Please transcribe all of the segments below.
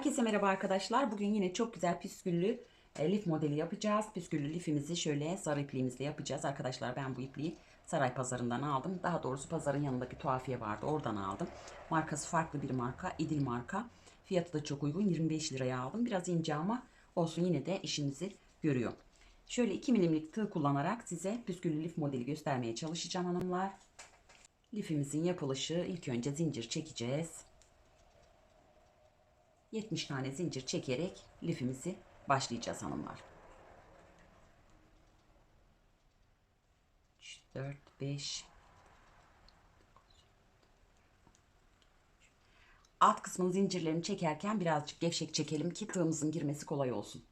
Herkese merhaba arkadaşlar. Bugün yine çok güzel püsküllü e, lif modeli yapacağız. Püsküllü lifimizi şöyle sarı ipliğimizle yapacağız. Arkadaşlar ben bu ipliği saray pazarından aldım. Daha doğrusu pazarın yanındaki tuhafiye vardı. Oradan aldım. Markası farklı bir marka. İdil marka. Fiyatı da çok uygun. 25 liraya aldım. Biraz ince ama olsun yine de işinizi görüyor. Şöyle 2 milimlik tığ kullanarak size püsküllü lif modeli göstermeye çalışacağım hanımlar. Lifimizin yapılışı ilk önce zincir çekeceğiz. 70 tane zincir çekerek lifimizi başlayacağız hanımlar. 3, 4, 5, Alt kısmın zincirlerini çekerken birazcık gevşek çekelim ki tığımızın girmesi kolay olsun.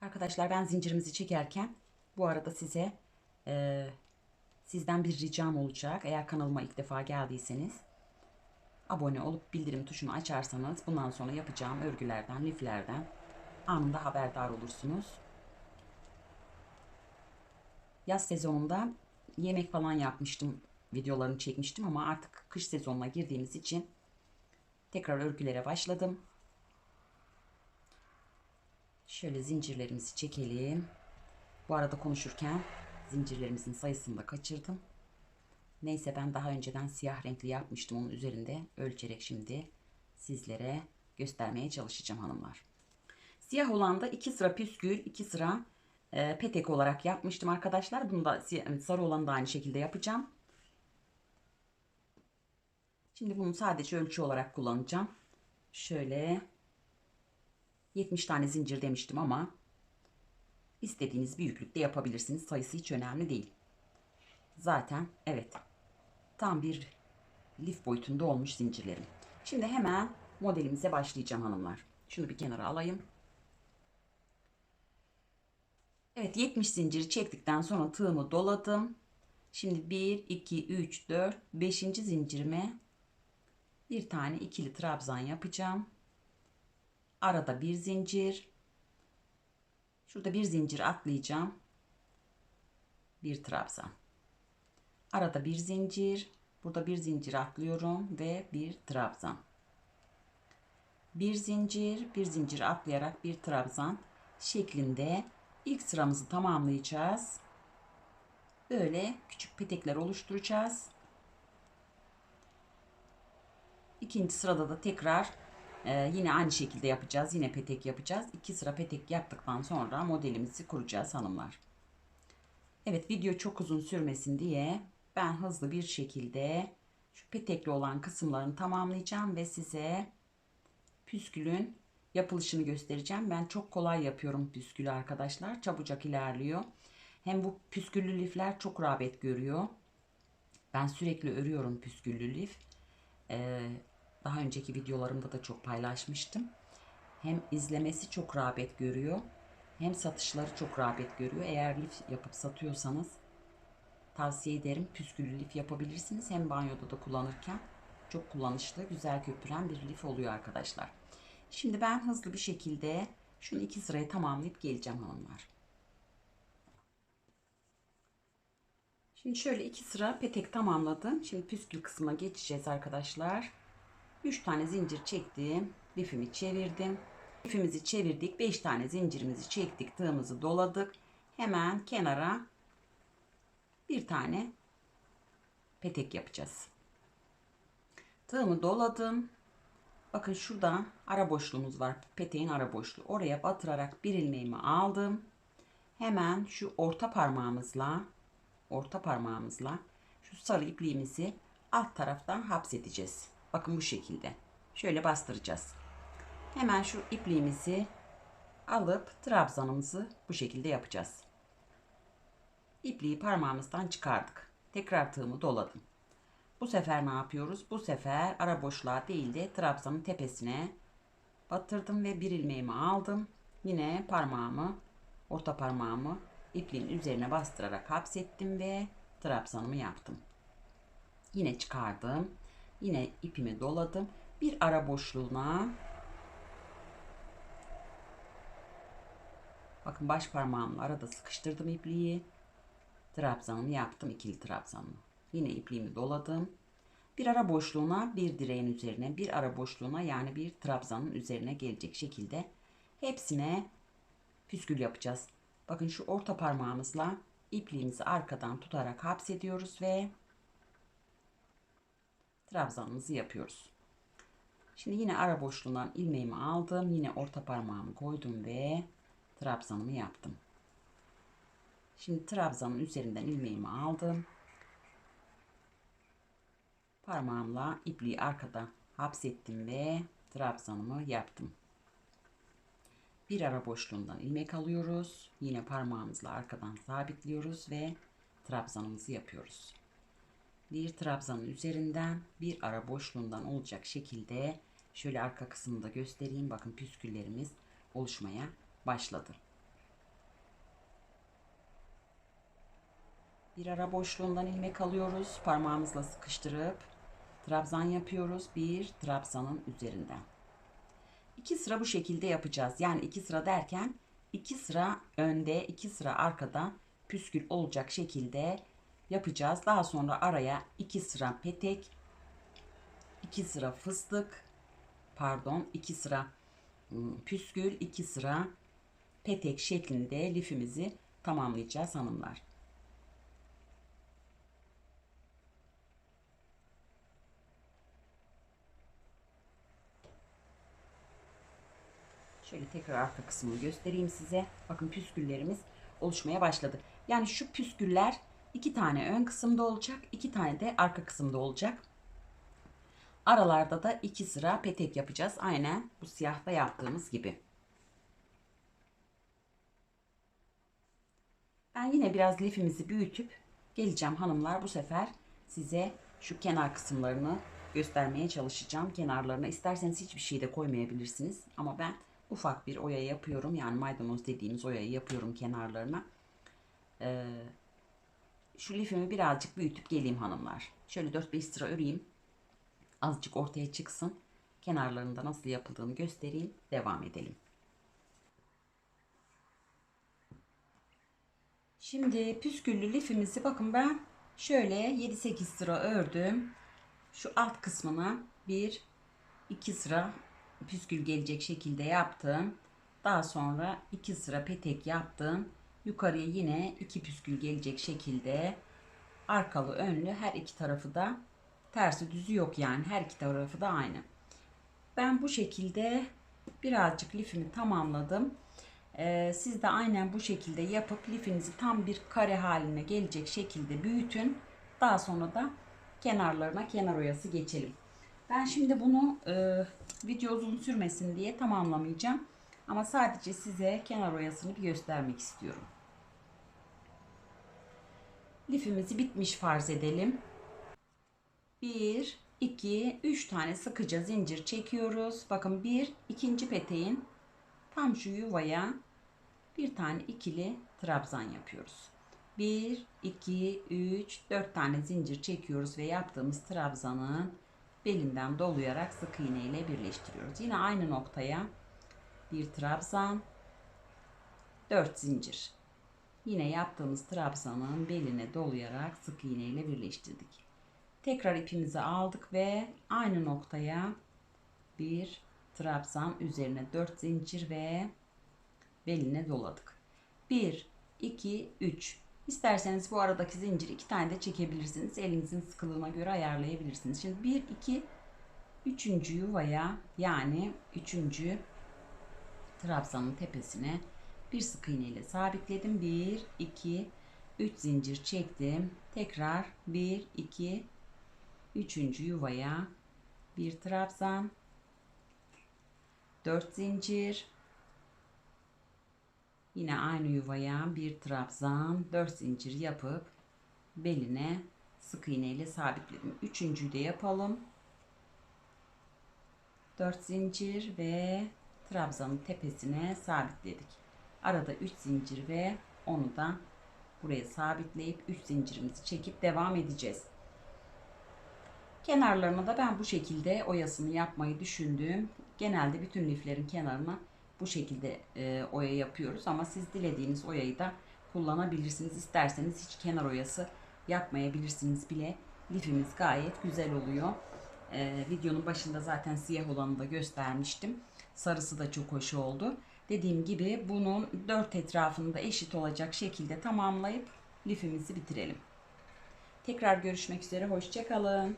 Arkadaşlar ben zincirimizi çekerken bu arada size e, sizden bir ricam olacak. Eğer kanalıma ilk defa geldiyseniz abone olup bildirim tuşunu açarsanız bundan sonra yapacağım örgülerden, liflerden anında haberdar olursunuz. Yaz sezonunda yemek falan yapmıştım, videolarını çekmiştim ama artık kış sezonuna girdiğimiz için tekrar örgülere başladım. Şöyle zincirlerimizi çekelim. Bu arada konuşurken zincirlerimizin sayısını da kaçırdım. Neyse ben daha önceden siyah renkli yapmıştım onun üzerinde ölçerek şimdi sizlere göstermeye çalışacağım hanımlar. Siyah olan da iki sıra püskül, iki sıra e, petek olarak yapmıştım arkadaşlar. Bunu da sarı olanı da aynı şekilde yapacağım. Şimdi bunu sadece ölçü olarak kullanacağım. Şöyle 70 tane zincir demiştim ama istediğiniz büyüklükte yapabilirsiniz. Sayısı hiç önemli değil. Zaten evet tam bir lif boyutunda olmuş zincirlerim. Şimdi hemen modelimize başlayacağım hanımlar. Şunu bir kenara alayım. Evet 70 zinciri çektikten sonra tığımı doladım. Şimdi 1, 2, 3, 4, 5. zincirime bir tane ikili trabzan yapacağım. Arada bir zincir. Şurada bir zincir atlayacağım. Bir trabzan. Arada bir zincir. Burada bir zincir atlıyorum ve bir trabzan. Bir zincir, bir zincir atlayarak bir trabzan şeklinde ilk sıramızı tamamlayacağız. Böyle küçük petekler oluşturacağız. İkinci sırada da tekrar ee, yine aynı şekilde yapacağız. Yine petek yapacağız. İki sıra petek yaptıktan sonra modelimizi kuracağız hanımlar. Evet video çok uzun sürmesin diye ben hızlı bir şekilde şu petekli olan kısımlarını tamamlayacağım ve size püskülün yapılışını göstereceğim. Ben çok kolay yapıyorum püskülü arkadaşlar. Çabucak ilerliyor. Hem bu püsküllü lifler çok rağbet görüyor. Ben sürekli örüyorum püsküllü lif. Ee, daha önceki videolarımda da çok paylaşmıştım. Hem izlemesi çok rağbet görüyor. Hem satışları çok rağbet görüyor. Eğer lif yapıp satıyorsanız tavsiye ederim. Püsküllü lif yapabilirsiniz. Hem banyoda da kullanırken çok kullanışlı, güzel köpüren bir lif oluyor arkadaşlar. Şimdi ben hızlı bir şekilde şunu iki sırayı tamamlayıp geleceğim hanımlar. Şimdi şöyle iki sıra petek tamamladım. Şimdi püskül kısmına geçeceğiz arkadaşlar. 3 tane zincir çektim. Lifimi çevirdim. Lifimizi çevirdik. 5 tane zincirimizi çektik. Tığımızı doladık. Hemen kenara bir tane petek yapacağız. Tığımı doladım. Bakın şurada ara boşluğumuz var. Peteğin ara boşluğu. Oraya batırarak bir ilmeğimi aldım. Hemen şu orta parmağımızla orta parmağımızla şu sarı ipliğimizi alt taraftan hapsedeceğiz. Bakın bu şekilde. Şöyle bastıracağız. Hemen şu ipliğimizi alıp trabzanımızı bu şekilde yapacağız. İpliği parmağımızdan çıkardık. Tekrar tığımı doladım. Bu sefer ne yapıyoruz? Bu sefer ara boşluğa değil de trabzanın tepesine batırdım ve bir ilmeğimi aldım. Yine parmağımı, orta parmağımı ipliğin üzerine bastırarak hapsettim ve trabzanımı yaptım. Yine çıkardım. Yine ipimi doladım. Bir ara boşluğuna bakın baş parmağımla arada sıkıştırdım ipliği. trabzanımı yaptım. ikili trabzanımı. Yine ipliğimi doladım. Bir ara boşluğuna bir direğin üzerine bir ara boşluğuna yani bir trabzanın üzerine gelecek şekilde hepsine püskül yapacağız. Bakın şu orta parmağımızla ipliğimizi arkadan tutarak hapsediyoruz ve trabzanımızı yapıyoruz. Şimdi yine ara boşluğundan ilmeğimi aldım. Yine orta parmağımı koydum ve trabzanımı yaptım. Şimdi trabzanın üzerinden ilmeğimi aldım. Parmağımla ipliği arkada hapsettim ve trabzanımı yaptım. Bir ara boşluğundan ilmek alıyoruz. Yine parmağımızla arkadan sabitliyoruz ve trabzanımızı yapıyoruz. Bir trabzanın üzerinden bir ara boşluğundan olacak şekilde şöyle arka kısmını da göstereyim. Bakın püsküllerimiz oluşmaya başladı. Bir ara boşluğundan ilmek alıyoruz. Parmağımızla sıkıştırıp trabzan yapıyoruz. Bir trabzanın üzerinden. İki sıra bu şekilde yapacağız. Yani iki sıra derken iki sıra önde, iki sıra arkada püskül olacak şekilde yapacağız. Daha sonra araya iki sıra petek, iki sıra fıstık, pardon, iki sıra ıı, püskül, iki sıra petek şeklinde lifimizi tamamlayacağız hanımlar. Şöyle tekrar arka kısmını göstereyim size. Bakın püsküllerimiz oluşmaya başladı. Yani şu püsküller iki tane ön kısımda olacak, iki tane de arka kısımda olacak. Aralarda da iki sıra petek yapacağız. Aynen bu siyahta yaptığımız gibi. Ben yine biraz lifimizi büyütüp geleceğim hanımlar. Bu sefer size şu kenar kısımlarını göstermeye çalışacağım. Kenarlarına isterseniz hiçbir şey de koymayabilirsiniz. Ama ben ufak bir oya yapıyorum. Yani maydanoz dediğimiz oyayı yapıyorum kenarlarına. Ee, şu lifimi birazcık büyütüp geleyim hanımlar. Şöyle 4-5 sıra öreyim. Azıcık ortaya çıksın. Kenarlarında nasıl yapıldığını göstereyim. Devam edelim. Şimdi püsküllü lifimizi bakın ben şöyle 7-8 sıra ördüm. Şu alt kısmına bir iki sıra püskül gelecek şekilde yaptım. Daha sonra iki sıra petek yaptım. Yukarıya yine iki püskül gelecek şekilde arkalı önlü her iki tarafı da tersi düzü yok yani her iki tarafı da aynı. Ben bu şekilde birazcık lifimi tamamladım. Ee, siz de aynen bu şekilde yapıp lifinizi tam bir kare haline gelecek şekilde büyütün. Daha sonra da kenarlarına kenar oyası geçelim. Ben şimdi bunu e, video uzun sürmesin diye tamamlamayacağım. Ama sadece size kenar oyasını bir göstermek istiyorum. Lifimizi bitmiş farz edelim. 1, 2, 3 tane sıkıca zincir çekiyoruz. Bakın bir ikinci peteğin tam şu yuvaya bir tane ikili trabzan yapıyoruz. 1, 2, 3, 4 tane zincir çekiyoruz ve yaptığımız trabzanın belinden dolayarak sık iğne ile birleştiriyoruz. Yine aynı noktaya bir trabzan, 4 zincir. Yine yaptığımız trabzanın beline dolayarak sık iğne ile birleştirdik. Tekrar ipimizi aldık ve aynı noktaya bir trabzan üzerine 4 zincir ve beline doladık. 1 2 3 İsterseniz bu aradaki zincir iki tane de çekebilirsiniz. Elinizin sıkılığına göre ayarlayabilirsiniz. Şimdi 1 2 3. yuvaya yani 3. trabzanın tepesine bir sık iğne ile sabitledim. 1 2 3 zincir çektim. Tekrar 1 2 3. yuvaya bir trabzan 4 zincir Yine aynı yuvaya bir trabzan, 4 zincir yapıp beline sık iğne ile sabitledim. Üçüncüyü de yapalım. 4 zincir ve trabzanın tepesine sabitledik. Arada 3 zincir ve onu da buraya sabitleyip 3 zincirimizi çekip devam edeceğiz. Kenarlarına da ben bu şekilde oyasını yapmayı düşündüm. Genelde bütün liflerin kenarına bu şekilde e, oya yapıyoruz ama siz dilediğiniz oyayı da kullanabilirsiniz. İsterseniz hiç kenar oyası yapmayabilirsiniz bile. Lifimiz gayet güzel oluyor. Ee, videonun başında zaten siyah olanı da göstermiştim. Sarısı da çok hoş oldu. Dediğim gibi bunun dört etrafını da eşit olacak şekilde tamamlayıp lifimizi bitirelim. Tekrar görüşmek üzere. Hoşçakalın.